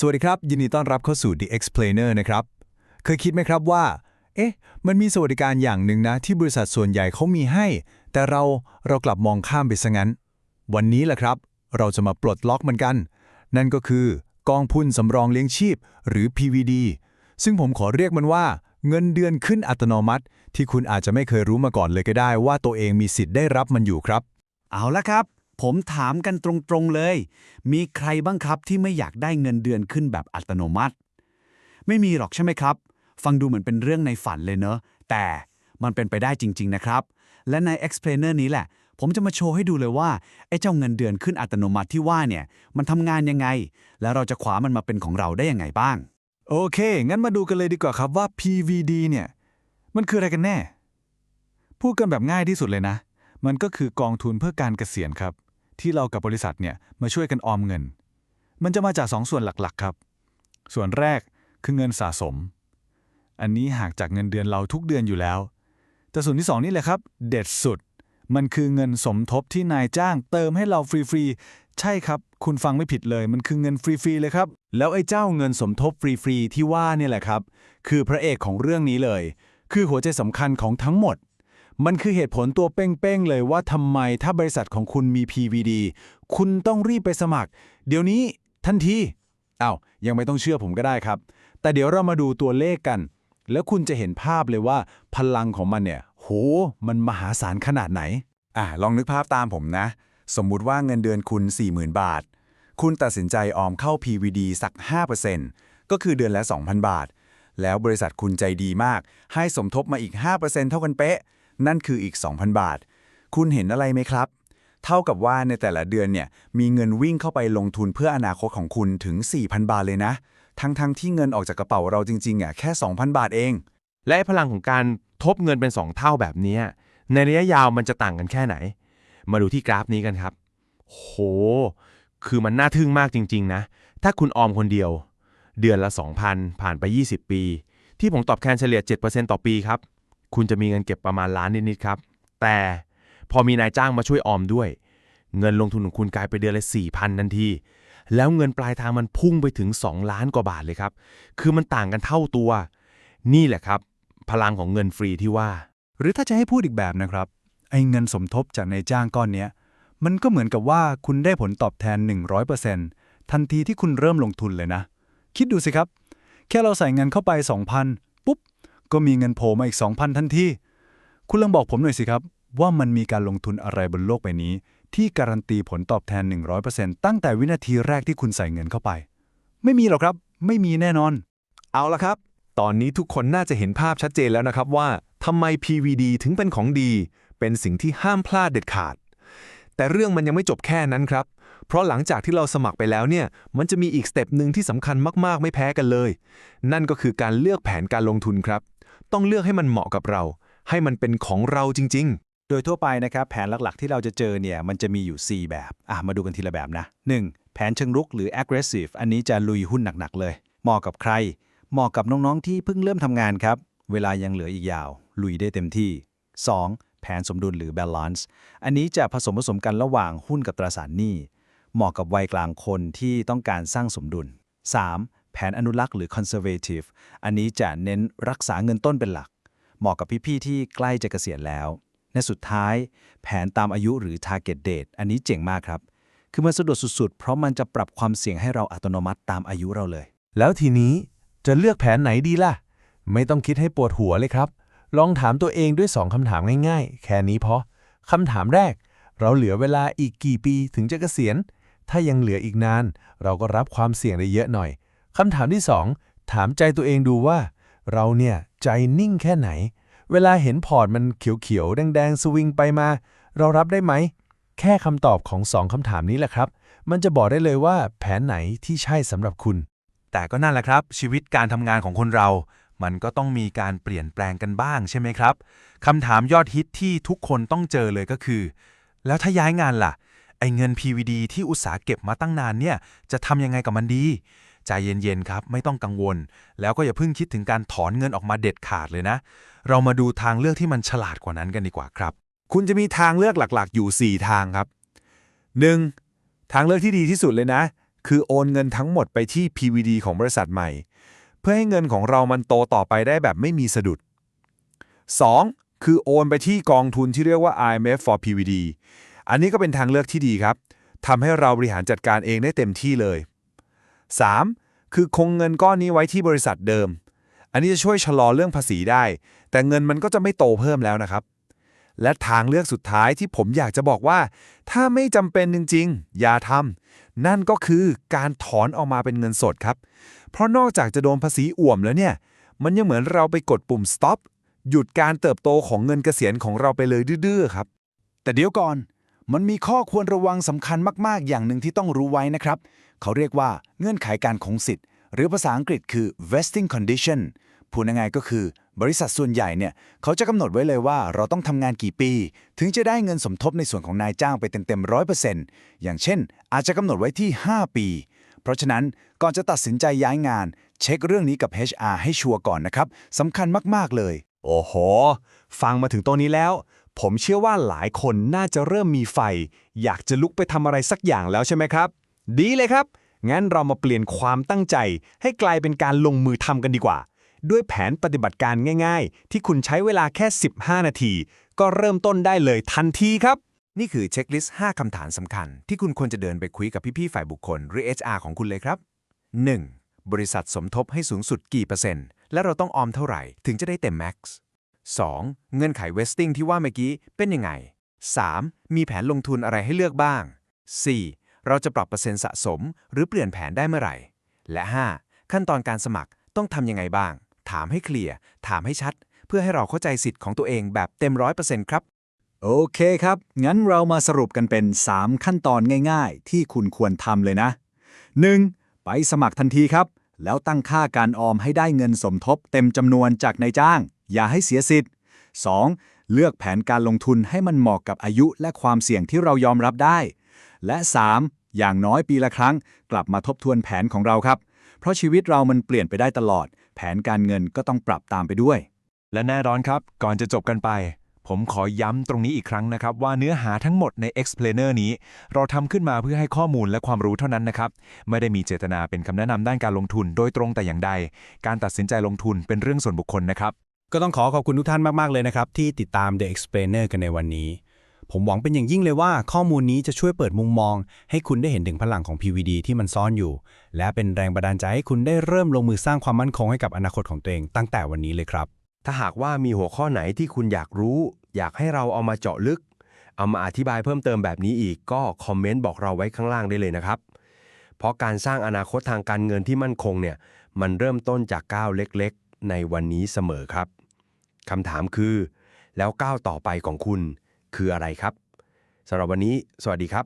สวัสดีครับ ยินดีต้อนรับเข้าสู่ The Explainer นะครับ เคยคิดไหมครับว่า เอ๊ะ มันมีสวัสดิการอย่างหนึ่งนะ ที่บริษัทส่วนใหญ่เขามีให้ แต่เราเรากลับมองข้ามไปซะงั้น วันนี้แหละครับ เราจะมาปลดล็อกมันกัน นั่นก็คือกองทุนสำรองเลี้ยงชีพ หรือ PVD ซึ่งผมขอเรียกมันว่า เงินเดือนขึ้นอัตโนมัติ ที่คุณอาจจะไม่เคยรู้มาก่อนเลยก็ได้ ว่าตัวเองมีสิทธิ์ได้รับมันอยู่ครับ เอาละครับ ผมถามกันตรงๆเลย มีใครบ้างครับที่ไม่อยากได้เงินเดือนขึ้นแบบอัตโนมัติ ไม่มีหรอกใช่ไหมครับ ฟังดูเหมือนเป็นเรื่องในฝันเลยเนอะ แต่มันเป็นไปได้จริง ๆ นะครับ และใน explainer นี้แหละ ผมจะมาโชว์ให้ดูเลยว่า ไอ้เจ้าเงินเดือนขึ้นอัตโนมัติที่ว่าเนี่ย มันทำงานยังไง แล้วเราจะขวามันมาเป็นของเราได้ยังไงบ้าง โอเค งั้นมาดูกันเลยดีกว่าครับว่า PVD เนี่ย มันคืออะไรกันแน่ พูดกันแบบง่ายที่สุดเลยนะ มันก็คือกองทุนเพื่อการเกษียณครับ ที่เรากับบริษัทเนี่ยมาช่วยกันออมเงิน มันจะมาจากสองส่วนหลักๆครับ ส่วนแรกคือเงินสะสม อันนี้หากจากเงินเดือนเราทุกเดือนอยู่แล้ว แต่ส่วนที่สองนี่แหละครับ เด็ดสุด มันคือเงินสมทบที่นายจ้างเติมให้เราฟรีๆ ใช่ครับ คุณฟังไม่ผิดเลย มันคือเงินฟรีๆเลยครับ แล้วไอ้เจ้าเงินสมทบฟรีๆที่ว่าเนี่ยแหละครับ คือพระเอกของเรื่องนี้เลย คือหัวใจสำคัญของทั้งหมด มันคือเหตุผลตัวเป้งๆเลยว่าทำไมถ้าบริษัทของคุณมี PVD คุณต้องรีบไปสมัคร เดี๋ยวนี้ทันทีอ้าวยังไม่ต้องเชื่อผมก็ได้ครับ แต่เดี๋ยวเรามาดูตัวเลขกัน แล้วคุณจะเห็นภาพเลยว่าพลังของมันเนี่ย โห มันมหาศาลขนาดไหน อะลองนึกภาพตามผมนะ สมมุติว่าเงินเดือนคุณ 40,000 บาท คุณตัดสินใจออมเข้า PVD สัก 5%ก็คือเดือนละ 2,000 บาท แล้วบริษัทคุณใจดีมาก ให้สมทบมาอีก 5%เท่ากันเป๊ะ นั่นคืออีก 2,000 บาท คุณเห็นอะไรไหมครับ เท่ากับว่าในแต่ละเดือนเนี่ยมีเงินวิ่งเข้าไปลงทุนเพื่ออนาคตของคุณถึง 4,000 บาทเลยนะ ทั้งๆที่เงินออกจากกระเป๋าเราจริงๆอะแค่ 2,000 บาทเอง และพลังของการทบเงินเป็น 2 เท่าแบบนี้ในระยะยาวมันจะต่างกันแค่ไหน มาดูที่กราฟนี้กันครับ โห คือมันน่าทึ่งมากจริง ๆ นะ ถ้าคุณออมคนเดียว เดือนละ 2,000 ผ่านไป 20 ปี ที่ผมตอบแทนเฉลี่ย 7%ต่อปีครับ คุณจะมีเงินเก็บประมาณล้านนิดๆครับ แต่พอมีนายจ้างมาช่วยออมด้วย เงินลงทุนของคุณกลายไปเดือนละ4,000ทันที แล้วเงินปลายทางมันพุ่งไปถึง 2 ล้านกว่าบาทเลยครับ คือมันต่างกันเท่าตัว นี่แหละครับ พลังของเงินฟรีที่ว่า หรือถ้าจะให้พูดอีกแบบนะครับไอ้เงินสมทบจากนายจ้างก้อนเนี้ยมันก็เหมือนกับว่าคุณได้ผลตอบแทน 100%ทันทีที่คุณเริ่มลงทุนเลยนะ คิดดูสิครับ แค่เราใส่เงินเข้าไป 2,000 ปุ๊บ ก็มีเงินโผล่มาอีก 2,000 ทันทีคุณลองบอกผมหน่อยสิครับ ว่ามันมีการลงทุนอะไรบนโลกใบนี้ ที่การันตีผลตอบแทน 100%ตั้งแต่วินาทีแรกที่คุณใส่เงินเข้าไป ไม่มีหรอกครับ ไม่มีแน่นอน เอาละครับ ตอนนี้ทุกคนน่าจะเห็นภาพชัดเจนแล้วนะครับว่าทำไม PVD ถึงเป็นของดี เป็นสิ่งที่ห้ามพลาดเด็ดขาด แต่เรื่องมันยังไม่จบแค่นั้นครับ เพราะหลังจากที่เราสมัครไปแล้วเนี่ย มันจะมีอีกสเต็ปหนึ่งที่สำคัญมาก ๆ ไม่แพ้กันเลย นั่นก็คือการเลือกแผนการลงทุนครับ ต้องเลือกให้มันเหมาะกับเรา ให้มันเป็นของเราจริง ๆโดยทั่วไปนะครับแผนหลักๆ ที่เราจะเจอเนี่ยมันจะมีอยู่ 4 แบบ อะ มาดูกันทีละแบบนะ 1. แผนเชิงรุกหรือ aggressive อันนี้จะลุยหุ้นหนักๆ เลย เหมาะกับใคร เหมาะกับน้องๆ ที่เพิ่งเริ่มทำงานครับ เวลายังเหลืออีกยาว ลุยได้เต็มที่ 2. แผนสมดุลหรือ balance อันนี้จะผสมผสมกันระหว่างหุ้นกับตราสารหนี้ เหมาะกับวัยกลางคนที่ต้องการสร้างสมดุล 3. แผนอนุรักษ์หรือ conservative อันนี้จะเน้นรักษาเงินต้นเป็นหลัก เหมาะกับพี่ๆที่ใกล้จะเกษียณแล้ว ในสุดท้าย แผนตามอายุหรือ target date อันนี้เจ๋งมากครับ คือมันสะดวกสุดๆ เพราะมันจะปรับความเสี่ยงให้เราอัตโนมัติตามอายุเราเลย แล้วทีนี้จะเลือกแผนไหนดีล่ะ ไม่ต้องคิดให้ปวดหัวเลยครับ ลองถามตัวเองด้วย 2คำถามง่ายๆ แค่นี้พอคำถามแรก เราเหลือเวลาอีกกี่ปีถึงจะเกษียณ ถ้ายังเหลืออีกนาน เราก็รับความเสี่ยงได้เยอะหน่อย คำถามที่ 2 ถามใจตัวเองดูว่า เราเนี่ยใจนิ่งแค่ไหน เวลาเห็นพอร์ตมันเขียวๆ แดงๆ สวิงไปมา เรารับได้ไหม แค่คำตอบของสองคำถามนี้แหละครับ มันจะบอกได้เลยว่าแผนไหนที่ใช่สำหรับคุณ แต่ก็นั่นแหละครับ ชีวิตการทำงานของคนเรา มันก็ต้องมีการเปลี่ยนแปลงกันบ้างใช่ไหมครับคำถามยอดฮิตที่ทุกคนต้องเจอเลยก็คือ แล้วถ้าย้ายงานล่ะไอเงิน PVD ที่อุตสาหเก็บมาตั้งนานเนี่ยจะทำยังไงกับมันดี ใจเย็นๆครับ ไม่ต้องกังวล แล้วก็อย่าเพิ่งคิดถึงการถอนเงินออกมาเด็ดขาดเลยนะ เรามาดูทางเลือกที่มันฉลาดกว่านั้นกันดีกว่าครับ คุณจะมีทางเลือกหลักๆ อยู่ 4 ทางครับ 1. ทางเลือกที่ดีที่สุดเลยนะ คือโอนเงินทั้งหมดไปที่ PVD ของบริษัทใหม่ เพื่อให้เงินของเรามันโตต่อไปได้แบบไม่มีสะดุด 2. คือโอนไปที่กองทุนที่เรียกว่า IMF for PVD อันนี้ก็เป็นทางเลือกที่ดีครับทำให้เราบริหารจัดการเองได้เต็มที่เลย 3. คือคงเงินก้อนนี้ไว้ที่บริษัทเดิม อันนี้จะช่วยชะลอเรื่องภาษีได้ แต่เงินมันก็จะไม่โตเพิ่มแล้วนะครับ และทางเลือกสุดท้ายที่ผมอยากจะบอกว่า ถ้าไม่จำเป็นจริงๆ อย่าทำนั่นก็คือการถอนออกมาเป็นเงินสดครับ เพราะนอกจากจะโดนภาษีอ่วมแล้วเนี่ย มันยังเหมือนเราไปกดปุ่ม stop หยุดการเติบโตของเงินเกษียณของเราไปเลยดื้อๆครับ แต่เดี๋ยวก่อน มันมีข้อควรระวังสำคัญมาก ๆ อย่างหนึ่งที่ต้องรู้ไว้นะครับ เขาเรียกว่าเงื่อนไขการคงสิทธิ์ หรือภาษาอังกฤษคือ vesting condition พูดง่ายๆก็คือบริษัทส่วนใหญ่เนี่ย เขาจะกำหนดไว้เลยว่าเราต้องทำงานกี่ปี ถึงจะได้เงินสมทบในส่วนของนายจ้างไปเต็มๆร้อยเปอร์เซ็นต์อย่างเช่น อาจจะกำหนดไว้ที่ 5 ปี เพราะฉะนั้นก่อนจะตัดสินใจย้ายงาน เช็คเรื่องนี้กับ HR ให้ชัวร์ก่อนนะครับสำคัญมากๆเลย โอ้โห ฟังมาถึงตรงนี้แล้ว ผมเชื่อว่าหลายคนน่าจะเริ่มมีไฟ อยากจะลุกไปทำอะไรสักอย่างแล้วใช่ไหมครับ ดีเลยครับ งั้นเรามาเปลี่ยนความตั้งใจ ให้กลายเป็นการลงมือทำกันดีกว่า ด้วยแผนปฏิบัติการง่าย ๆ ที่คุณใช้เวลาแค่ 15 นาที ก็เริ่มต้นได้เลยทันทีครับ นี่คือเช็คลิสต์ 5 คำถามสำคัญ ที่คุณควรจะเดินไปคุยกับพี่ๆฝ่ายบุคคล หรือ HR ของคุณเลยครับ 1. บริษัทสมทบให้สูงสุดกี่เปอร์เซ็นต์ และเราต้องออมเท่าไหร่ ถึงจะได้เต็มแม็กซ์ 2. เงื่อนไขเวสติ้งที่ว่าเมื่อกี้เป็นยังไง 3. มีแผนลงทุนอะไรให้เลือกบ้าง 4. เราจะปรับเปอร์เซ็นต์สะสม หรือเปลี่ยนแผนได้เมื่อไหร่ และ 5. ขั้นตอนการสมัครต้องทำยังไงบ้าง ถามให้เคลียร์ถามให้ชัด เพื่อให้เราเข้าใจสิทธิ์ของตัวเองแบบเต็มร้อยเปอร์เซ็นต์ครับ โอเคครับ งั้นเรามาสรุปกันเป็น 3 ขั้นตอนง่าย ๆ ที่คุณควรทำเลยนะ 1. ไปสมัครทันทีครับ แล้วตั้งค่าการออมให้ได้เงินสมทบเต็มจำนวนจากนายจ้าง อย่าให้เสียสิทธิ์ 2. เลือกแผนการลงทุนให้มันเหมาะกับอายุและความเสี่ยงที่เรายอมรับได้ และ 3. อย่างน้อยปีละครั้ง กลับมาทบทวนแผนของเราครับ เพราะชีวิตเรามันเปลี่ยนไปได้ตลอด แผนการเงินก็ต้องปรับตามไปด้วย และแน่นอนครับ ก่อนจะจบกันไป ผมขอย้ำตรงนี้อีกครั้งนะครับ ว่าเนื้อหาทั้งหมดใน explainer นี้ เราทำขึ้นมาเพื่อให้ข้อมูลและความรู้เท่านั้นนะครับ ไม่ได้มีเจตนาเป็นคำแนะนำด้านการลงทุนโดยตรงแต่อย่างใด การตัดสินใจลงทุนเป็นเรื่องส่วนบุคคลนะครับ ก็ต้องขอขอบคุณทุกท่านมาก ๆ เลยนะครับ ที่ติดตาม The Explainer กันในวันนี้ ผมหวังเป็นอย่างยิ่งเลยว่าข้อมูลนี้จะช่วยเปิดมุมมอง ให้คุณได้เห็นถึงพลังของ PVD ที่มันซ่อนอยู่ และเป็นแรงบันดาลใจให้คุณได้เริ่มลงมือสร้างความมั่นคงให้กับอนาคตของตัวเองตั้งแต่วันนี้เลยครับ ถ้าหากว่ามีหัวข้อไหนที่คุณอยากรู้ อยากให้เราเอามาเจาะลึก เอามาอธิบายเพิ่มเติมแบบนี้อีกก็คอมเมนต์บอกเราไว้ข้างล่างได้เลยนะครับ เพราะการสร้างอนาคตทางการเงินที่มั่นคงเนี่ยมันเริ่มต้นจากก้าวเล็ก ๆ ในวันนี้เสมอครับ คำถามคือ แล้วก้าวต่อไปของคุณคืออะไรครับสำหรับวันนี้ สวัสดีครับ